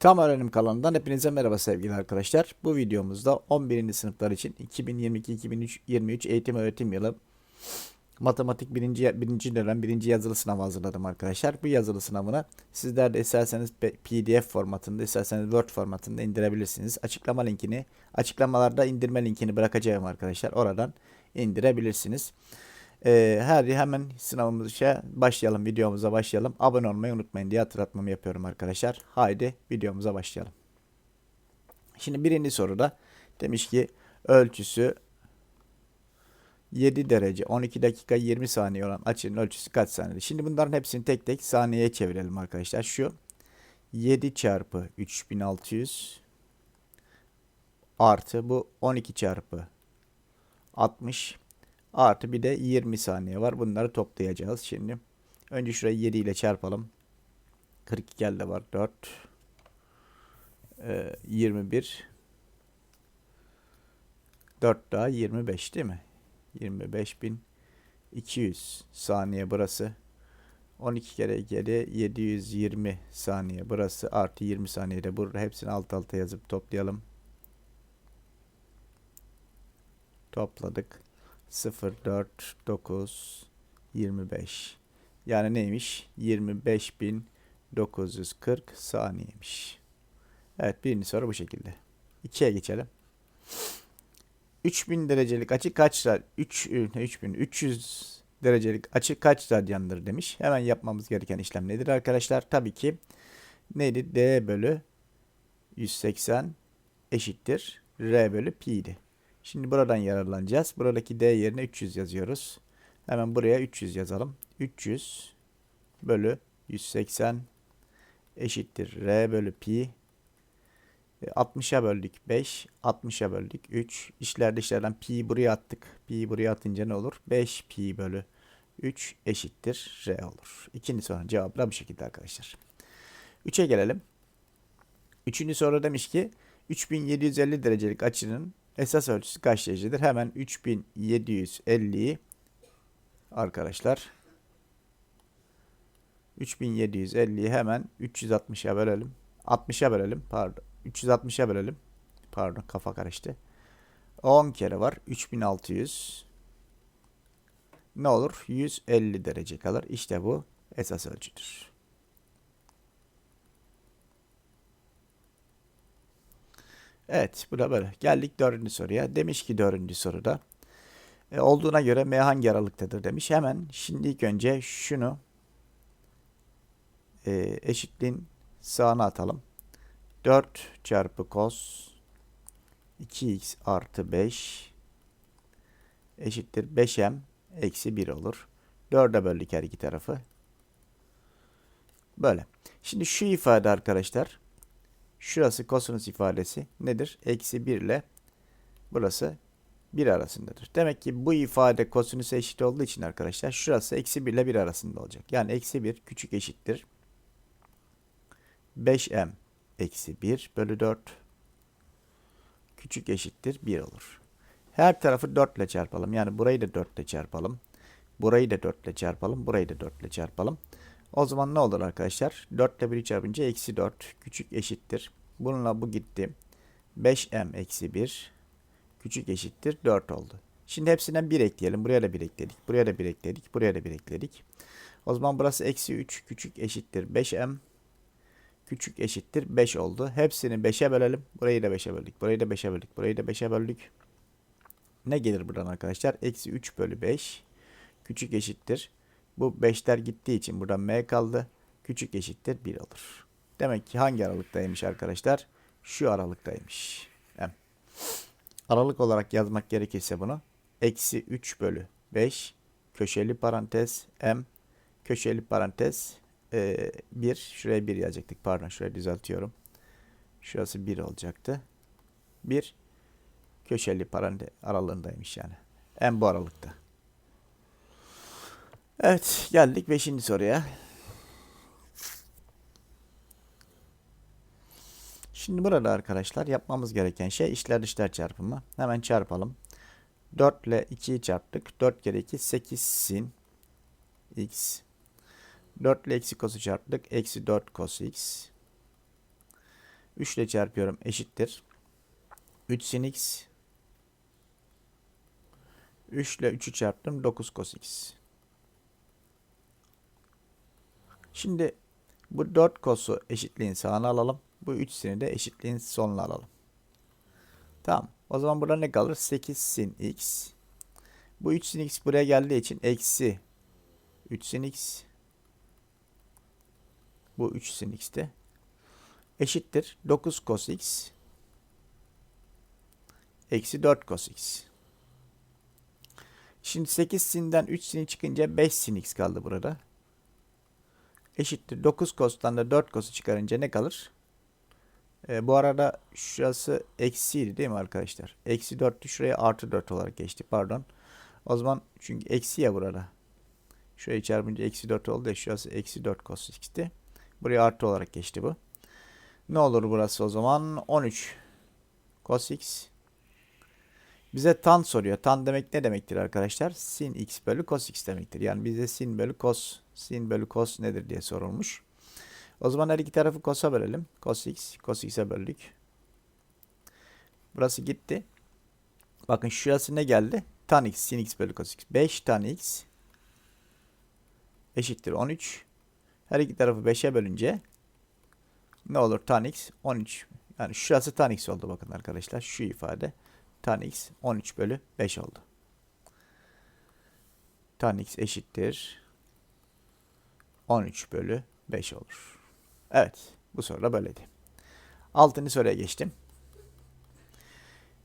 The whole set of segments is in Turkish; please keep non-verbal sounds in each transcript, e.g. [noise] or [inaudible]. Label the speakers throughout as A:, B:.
A: Tam öğrenim kanalından hepinize merhaba sevgili arkadaşlar. Bu videomuzda 11. sınıflar için 2022-2023 eğitim öğretim yılı matematik 1. 1. dönem 1. yazılı sınavı hazırladım arkadaşlar. Bu yazılı sınavını sizler de isterseniz PDF formatında isterseniz Word formatında indirebilirsiniz. Açıklama linkini açıklamalarda indirme linkini bırakacağım arkadaşlar. Oradan indirebilirsiniz. Ee, hadi hemen sınavımıza başlayalım, videomuza başlayalım. Abone olmayı unutmayın diye hatırlatmamı yapıyorum arkadaşlar. Haydi videomuza başlayalım. Şimdi birinci soruda demiş ki ölçüsü 7 derece 12 dakika 20 saniye olan açının ölçüsü kaç saniyedir? Şimdi bunların hepsini tek tek saniyeye çevirelim arkadaşlar. Şu 7 çarpı 3600 artı bu 12 çarpı 60 Artı bir de 20 saniye var. Bunları toplayacağız şimdi. Önce şurayı 7 ile çarpalım. 42 elde var. 4. Ee, 21. 4 daha 25 değil mi? 25.200 saniye burası. 12 kere 7 720 saniye burası. Artı 20 saniye de burada. Hepsini alt alta yazıp toplayalım. Topladık. 0 4 9 25 yani neymiş? 25.940 saniyemiş evet birinci soru bu şekilde. 2'ye geçelim. 3000 derecelik açı kaç 3 3000 300 derecelik açı kaç radyandır demiş. Hemen yapmamız gereken işlem nedir arkadaşlar? Tabii ki neydi? D bölü 180 eşittir r bölü pi'ydi Şimdi buradan yararlanacağız. Buradaki D yerine 300 yazıyoruz. Hemen buraya 300 yazalım. 300 bölü 180 eşittir R bölü pi. 60'a e, böldük 5. 60'a böldük 3. İşler dışlardan pi buraya attık. Pi buraya atınca ne olur? 5 pi bölü 3 eşittir R olur. İkinci sorunun cevabı da bu şekilde arkadaşlar. 3'e gelelim. Üçüncü soru demiş ki 3750 derecelik açının Esas ölçüsü kaç derecedir? Hemen 3750'yi arkadaşlar 3750'yi hemen 360'a bölelim. 60'a bölelim. Pardon. 360'a bölelim. Pardon kafa karıştı. 10 kere var. 3600 ne olur? 150 derece kalır. İşte bu esas ölçüdür. Evet bu da böyle. Geldik dördüncü soruya. Demiş ki dördüncü soruda. E, olduğuna göre M hangi aralıktadır demiş. Hemen şimdi ilk önce şunu e, eşitliğin sağına atalım. 4 çarpı cos 2x artı 5 eşittir 5m eksi 1 olur. 4'e böldük her iki tarafı. Böyle. Şimdi şu ifade arkadaşlar Şurası kosinüs ifadesi nedir? Eksi 1 ile burası 1 arasındadır. Demek ki bu ifade kosinüs eşit olduğu için arkadaşlar şurası eksi 1 ile 1 arasında olacak. Yani eksi 1 küçük eşittir. 5m eksi 1 bölü 4 küçük eşittir 1 olur. Her tarafı 4 ile çarpalım. Yani burayı da 4 ile çarpalım. Burayı da 4 ile çarpalım. Burayı da 4 ile çarpalım. O zaman ne olur arkadaşlar? 4 ile 1'i çarpınca eksi 4 küçük eşittir. Bununla bu gitti. 5m eksi 1 küçük eşittir 4 oldu. Şimdi hepsinden 1 ekleyelim. Buraya da 1 ekledik. Buraya da 1 ekledik. Buraya da 1 ekledik. O zaman burası eksi 3 küçük eşittir 5m küçük eşittir 5 oldu. Hepsini 5'e bölelim. Burayı da 5'e böldük. Burayı da 5'e böldük. Burayı da 5'e böldük. Ne gelir buradan arkadaşlar? Eksi 3 bölü 5 küçük eşittir bu 5'ler gittiği için burada m kaldı. Küçük eşittir 1 olur. Demek ki hangi aralıktaymış arkadaşlar? Şu aralıktaymış. M. Aralık olarak yazmak gerekirse bunu eksi 3 bölü 5 köşeli parantez m köşeli parantez e, 1 şuraya 1 yazacaktık pardon şuraya düzeltiyorum. Şurası 1 olacaktı. 1 köşeli parantez aralığındaymış yani. M bu aralıkta. Evet geldik 5. soruya. Şimdi burada arkadaşlar yapmamız gereken şey içler dışlar çarpımı. Hemen çarpalım. 4 ile 2'yi çarptık. 4 kere 2 8 sin x. 4 ile eksi kosu çarptık. Eksi 4 cos x. 3 ile çarpıyorum eşittir. 3 sin x 3 ile 3'ü çarptım 9 cos x. Şimdi bu 4 cos'u eşitliğin sağına alalım. Bu 3 sin'i de eşitliğin soluna alalım. Tamam. O zaman burada ne kalır? 8 sin x. Bu 3 sin x buraya geldiği için eksi 3 sin x. Bu 3 sin x'te. Eşittir 9 cos x. Eksi 4 cos x. Şimdi 8 sin'den 3 sin çıkınca 5 sin x kaldı burada. Eşittir 9 cos'tan da 4 cos'u çıkarınca ne kalır? Ee, bu arada şurası eksiydi değil mi arkadaşlar? Eksi 4'tü şuraya artı 4 olarak geçti pardon. O zaman çünkü eksi ya burada. Şurayı çarpınca eksi 4 oldu ya şurası eksi 4 cos x'ti. Buraya artı olarak geçti bu. Ne olur burası o zaman? 13 cos x. Bize tan soruyor. Tan demek ne demektir arkadaşlar? Sin x bölü cos x demektir. Yani bize sin bölü cos, sin bölü cos nedir diye sorulmuş. O zaman her iki tarafı cos'a bölelim. Cos x, cos x'e böldük. Burası gitti. Bakın şurası ne geldi? Tan x, sin x bölü cos x. 5 tan x eşittir 13. Her iki tarafı 5'e bölünce ne olur tan x 13. Yani şurası tan x oldu bakın arkadaşlar. Şu ifade tan x 13 bölü 5 oldu. Tan x eşittir 13 bölü 5 olur. Evet bu soru da böyleydi. Altıncı soruya geçtim.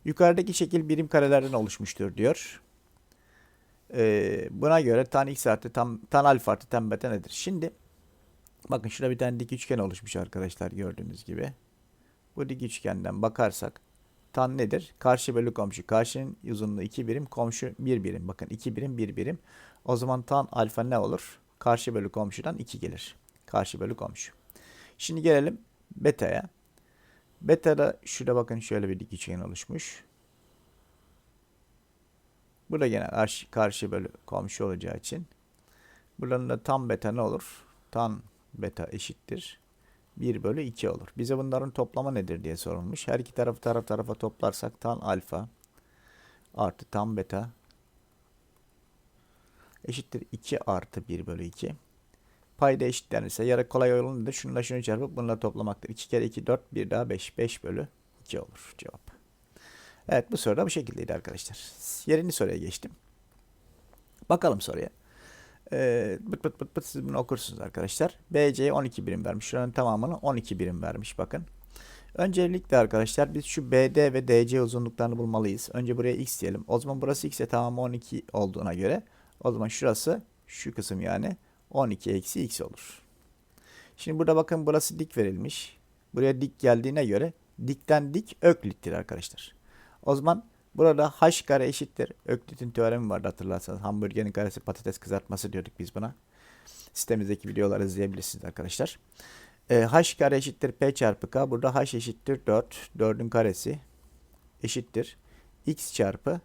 A: Yukarıdaki şekil birim karelerden oluşmuştur diyor. Ee, buna göre tan x artı tam, tan alfa artı tan beta nedir? Şimdi bakın şurada bir tane dik üçgen oluşmuş arkadaşlar gördüğünüz gibi. Bu dik üçgenden bakarsak tan nedir? Karşı bölü komşu. Karşının uzunluğu 2 birim, komşu 1 birim. Bakın 2 birim, 1 birim. O zaman tan alfa ne olur? Karşı bölü komşudan 2 gelir. Karşı bölü komşu. Şimdi gelelim beta'ya. Beta'da şurada bakın şöyle bir dik üçgen oluşmuş. Burada gene karşı, bölü komşu olacağı için. Buranın da tam beta ne olur? Tan beta eşittir. 1 bölü 2 olur. Bize bunların toplamı nedir diye sorulmuş. Her iki tarafı taraf tarafa toplarsak tan alfa artı tan beta eşittir 2 artı 1 bölü 2. Payda eşitlenirse yarı kolay yolunda şununla şunu çarpıp bununla toplamaktır. 2 kere 2 4 bir daha 5. 5 bölü 2 olur cevap. Evet bu soru da bu şekildeydi arkadaşlar. Yerinci soruya geçtim. Bakalım soruya. Ee, bıt bıt bıt siz bunu okursunuz arkadaşlar. BC'ye 12 birim vermiş. Şuranın tamamını 12 birim vermiş bakın. Öncelikle arkadaşlar biz şu BD ve DC uzunluklarını bulmalıyız. Önce buraya x diyelim. O zaman burası x'e tamamı 12 olduğuna göre o zaman şurası şu kısım yani 12 eksi x olur. Şimdi burada bakın burası dik verilmiş. Buraya dik geldiğine göre dikten dik öklittir arkadaşlar. O zaman burada h kare eşittir. Öklit'in teoremi vardı hatırlarsanız. Hamburgerin karesi patates kızartması diyorduk biz buna. Sistemimizdeki videoları izleyebilirsiniz arkadaşlar. E, h kare eşittir p çarpı k. Burada h eşittir 4. 4'ün karesi eşittir. x çarpı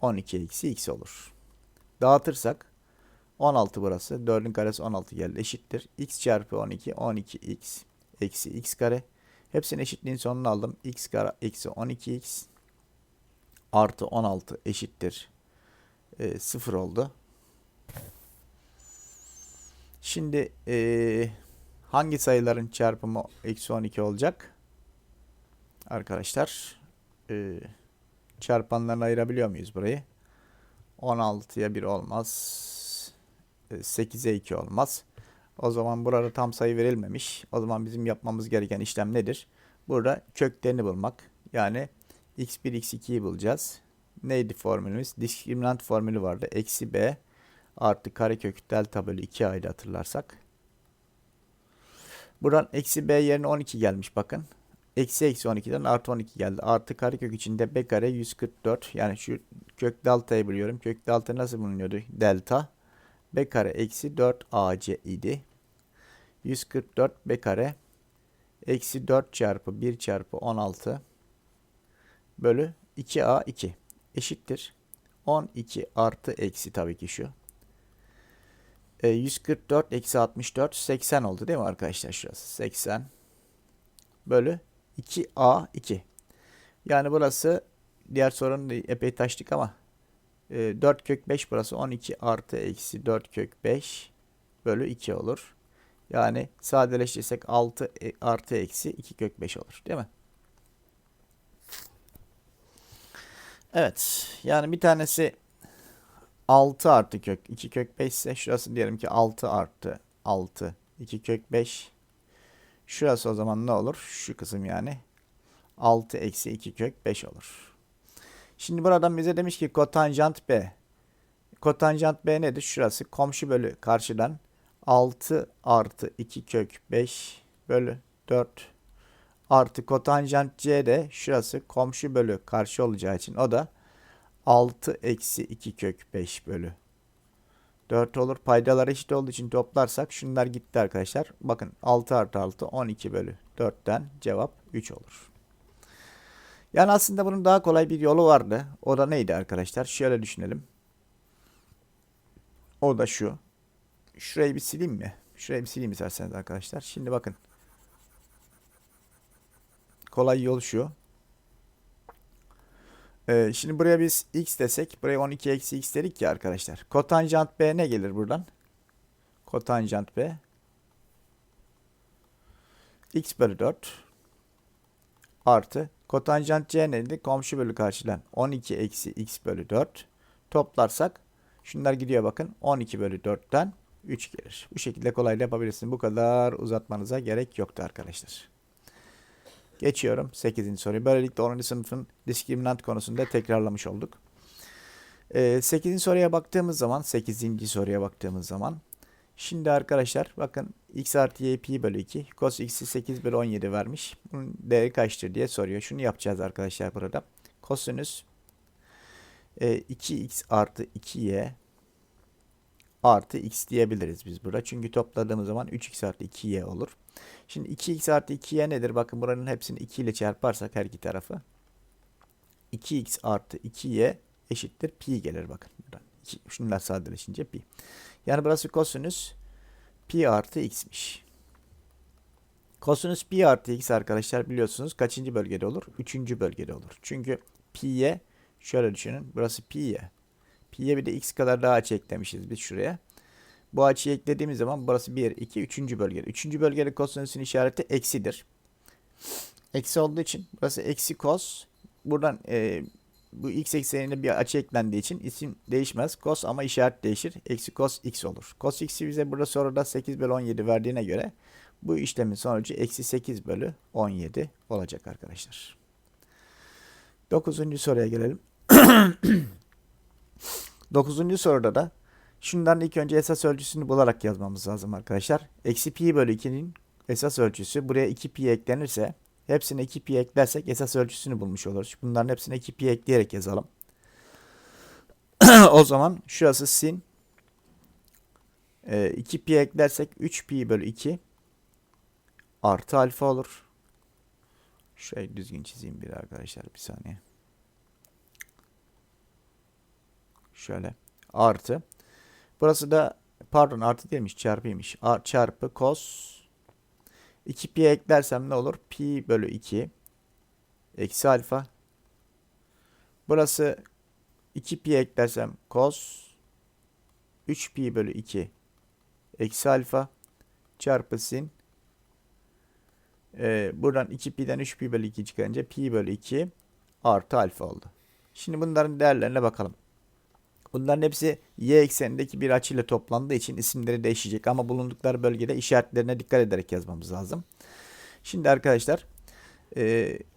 A: 12 eksi x olur. Dağıtırsak 16 burası. 4'ün karesi 16 geldi. Eşittir. x çarpı 12. 12x eksi x kare. Hepsinin eşitliğin sonunu aldım. x kare eksi 12x artı 16 eşittir. E, 0 oldu. Şimdi e, hangi sayıların çarpımı eksi 12 olacak? Arkadaşlar e, çarpanlarını ayırabiliyor muyuz burayı? 16'ya 1 olmaz. 8'e 2 olmaz. O zaman burada tam sayı verilmemiş. O zaman bizim yapmamız gereken işlem nedir? Burada köklerini bulmak. Yani x1, x2'yi bulacağız. Neydi formülümüz? Diskriminant formülü vardı. Eksi b artı karekök delta bölü 2 aydı hatırlarsak. Buradan eksi b yerine 12 gelmiş bakın. Eksi eksi 12'den artı 12 geldi. Artı karekök içinde b kare 144. Yani şu kök delta'yı buluyorum. Kök delta nasıl bulunuyordu? Delta b kare eksi 4 ac idi. 144 b kare eksi 4 çarpı 1 çarpı 16 bölü 2a2 eşittir. 12 artı eksi tabii ki şu. E, 144 eksi 64 80 oldu değil mi arkadaşlar şurası? 80 bölü 2a2. Yani burası diğer sorunu da epey taştık ama e, 4 kök 5 burası 12 artı eksi 4 kök 5 bölü 2 olur. Yani sadeleştirirsek 6 e- artı eksi 2 kök 5 olur değil mi? Evet. Yani bir tanesi 6 artı kök 2 kök 5 ise şurası diyelim ki 6 artı 6 2 kök 5. Şurası o zaman ne olur? Şu kısım yani 6 eksi 2 kök 5 olur. Şimdi buradan bize demiş ki kotanjant B. Kotanjant B nedir? Şurası komşu bölü karşıdan 6 artı 2 kök 5 bölü 4 artı kotanjant C de şurası komşu bölü karşı olacağı için o da 6 eksi 2 kök 5 bölü 4 olur. Paydalar eşit olduğu için toplarsak şunlar gitti arkadaşlar. Bakın 6 artı 6 12 bölü 4'ten cevap 3 olur. Yani aslında bunun daha kolay bir yolu vardı. O da neydi arkadaşlar? Şöyle düşünelim. O da şu. Şurayı bir sileyim mi? Şurayı bir sileyim isterseniz arkadaşlar. Şimdi bakın. Kolay yol şu. Ee, şimdi buraya biz x desek. Buraya 12 eksi x dedik ya arkadaşlar. Kotanjant b ne gelir buradan? Kotanjant b. x bölü 4 artı kotanjant c neydi? Komşu bölü karşılan 12 eksi x bölü 4 toplarsak şunlar gidiyor bakın 12 bölü 4'ten 3 gelir. Bu şekilde kolayla yapabilirsin. Bu kadar uzatmanıza gerek yoktu arkadaşlar. Geçiyorum 8. soruyu. Böylelikle 10. sınıfın diskriminant konusunda tekrarlamış olduk. Ee, 8. soruya baktığımız zaman 8. soruya baktığımız zaman şimdi arkadaşlar bakın x artı y pi bölü 2 cos x'i 8 bölü 17 vermiş. Bunun değeri kaçtır diye soruyor. Şunu yapacağız arkadaşlar burada. Kosinüs e, 2x artı 2y artı x diyebiliriz biz burada. Çünkü topladığımız zaman 3x artı 2y olur. Şimdi 2x artı 2y nedir? Bakın buranın hepsini 2 ile çarparsak her iki tarafı. 2x artı 2y eşittir pi gelir bakın buradan. Şunlar sadeleşince pi. Yani burası kosinüs pi artı x'miş. Kosinüs pi artı x arkadaşlar biliyorsunuz kaçıncı bölgede olur? Üçüncü bölgede olur. Çünkü pi'ye şöyle düşünün. Burası pi'ye. Pi'ye bir de x kadar daha açı eklemişiz biz şuraya. Bu açıyı eklediğimiz zaman burası 1, 2, 3. bölgede. 3. bölgede kosinüsün işareti eksidir. Eksi olduğu için burası eksi kos. Buradan e, bu x eksenine bir açı eklendiği için isim değişmez. Kos ama işaret değişir. Eksi kos x olur. Kos x'i bize burada soruda 8 bölü 17 verdiğine göre bu işlemin sonucu eksi 8 bölü 17 olacak arkadaşlar. 9. soruya gelelim. [clears throat] 9. soruda da şundan ilk önce esas ölçüsünü bularak yazmamız lazım arkadaşlar. Eksi pi bölü 2'nin esas ölçüsü buraya 2 pi eklenirse hepsine 2 pi eklersek esas ölçüsünü bulmuş oluruz. Bunların hepsine 2 pi ekleyerek yazalım. [clears throat] o zaman şurası sin. E, 2 pi eklersek 3 pi bölü 2 artı alfa olur. Şurayı düzgün çizeyim bir arkadaşlar bir saniye. Şöyle artı. Burası da pardon artı değilmiş çarpıymış. A, çarpı cos 2 pi eklersem ne olur? Pi bölü 2 eksi alfa. Burası 2 pi eklersem cos 3 pi bölü 2 eksi alfa çarpı sin. Ee, buradan 2 pi'den 3 pi bölü 2 çıkarınca pi bölü 2 artı alfa oldu. Şimdi bunların değerlerine bakalım. Bunların hepsi y eksenindeki bir açıyla toplandığı için isimleri değişecek ama bulundukları bölgede işaretlerine dikkat ederek yazmamız lazım. Şimdi arkadaşlar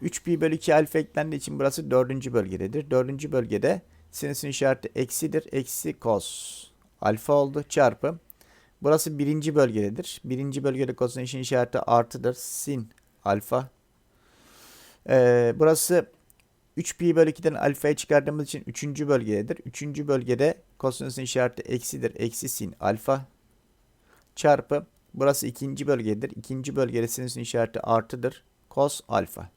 A: 3 pi bölü 2 alfa eklendiği için burası 4. bölgededir. 4. bölgede sinüsün işareti eksidir. Eksi cos alfa oldu çarpı. Burası 1. bölgededir. 1. bölgede kosinüsün işareti artıdır. Sin alfa. Ee, burası 3 pi bölü 2'den alfayı çıkardığımız için 3. bölgededir. 3. bölgede kosinüsün işareti eksidir. Eksi sin alfa çarpı burası 2. bölgedir. 2. bölgede sinüsün işareti artıdır. Kos alfa.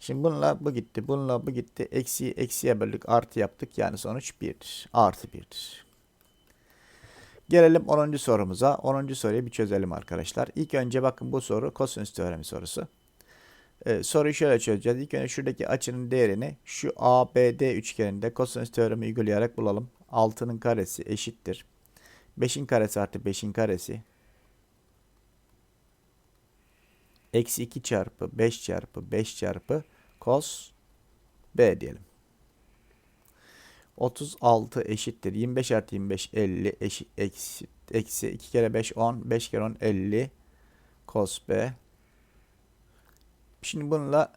A: Şimdi bununla bu gitti. Bununla bu gitti. Eksi eksiye böldük. Artı yaptık. Yani sonuç 1'dir. Artı 1'dir. Gelelim 10. sorumuza. 10. soruyu bir çözelim arkadaşlar. İlk önce bakın bu soru kosinüs teoremi sorusu. Ee, soruyu şöyle çözeceğiz. İlk önce şuradaki açının değerini şu ABD üçgeninde kosinüs teoremi uygulayarak bulalım. 6'nın karesi eşittir. 5'in karesi artı 5'in karesi. Eksi 2 çarpı 5 çarpı 5 çarpı cos B diyelim. 36 eşittir. 25 artı 25 50 eşit, eksi, eksi 2 kere 5 10 5 kere 10 50 cos B. Şimdi bununla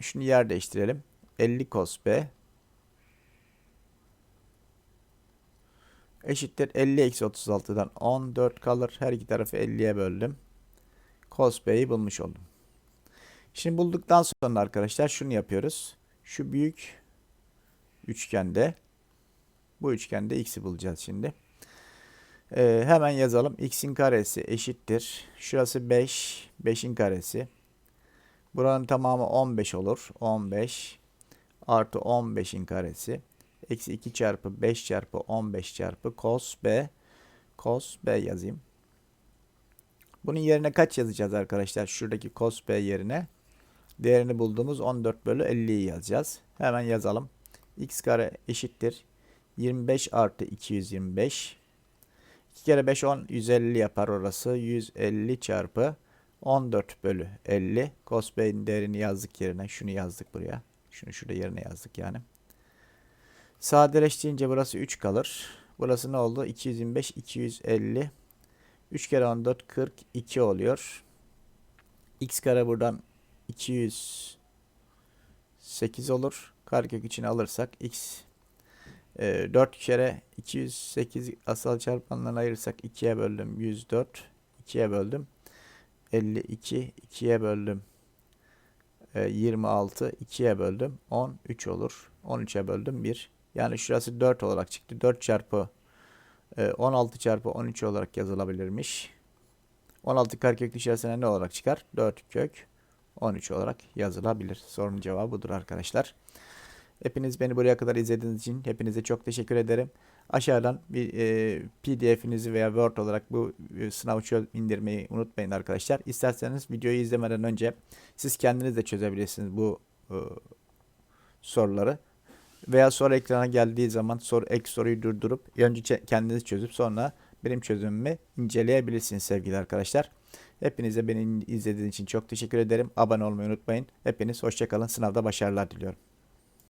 A: şunu yer değiştirelim. 50 cos B eşittir 50 eksi 36'dan 14 kalır. Her iki tarafı 50'ye böldüm. Cos B'yi bulmuş oldum. Şimdi bulduktan sonra arkadaşlar şunu yapıyoruz. Şu büyük üçgende bu üçgende x'i bulacağız şimdi. Ee, hemen yazalım. x'in karesi eşittir. Şurası 5. 5'in karesi. Buranın tamamı 15 olur. 15 artı 15'in karesi. Eksi 2 çarpı 5 çarpı 15 çarpı cos b. Cos b yazayım. Bunun yerine kaç yazacağız arkadaşlar? Şuradaki cos b yerine. Değerini bulduğumuz 14 bölü 50'yi yazacağız. Hemen yazalım. x kare eşittir. 25 artı 225. 2 kere 5 10 150 yapar orası. 150 çarpı 14 bölü 50. Cos b'nin değerini yazdık yerine. Şunu yazdık buraya. Şunu şurada yerine yazdık yani. Sadeleştirince burası 3 kalır. Burası ne oldu? 225, 250. 3 kere 14, 42 oluyor. x kare buradan 208 olur. Karekök içine alırsak x e, 4 kere 208 asal çarpanlarını ayırırsak 2'ye böldüm 104. 2'ye böldüm 52. 2'ye böldüm e, 26. 2'ye böldüm 13 olur. 13'e böldüm 1. Yani şurası 4 olarak çıktı. 4 çarpı e, 16 çarpı 13 olarak yazılabilirmiş. 16 karekök dışarısına ne olarak çıkar? 4 kök 13 olarak yazılabilir. Sorunun cevabı budur arkadaşlar. Hepiniz beni buraya kadar izlediğiniz için hepinize çok teşekkür ederim. Aşağıdan bir e, PDF'inizi veya Word olarak bu e, sınav çöz indirmeyi unutmayın arkadaşlar. İsterseniz videoyu izlemeden önce siz kendiniz de çözebilirsiniz bu e, soruları. Veya soru ekrana geldiği zaman soru ek soruyu durdurup önce kendiniz çözüp sonra benim çözümümü inceleyebilirsiniz sevgili arkadaşlar. Hepinize beni izlediğiniz için çok teşekkür ederim. Abone olmayı unutmayın. Hepiniz hoşçakalın. Sınavda başarılar diliyorum.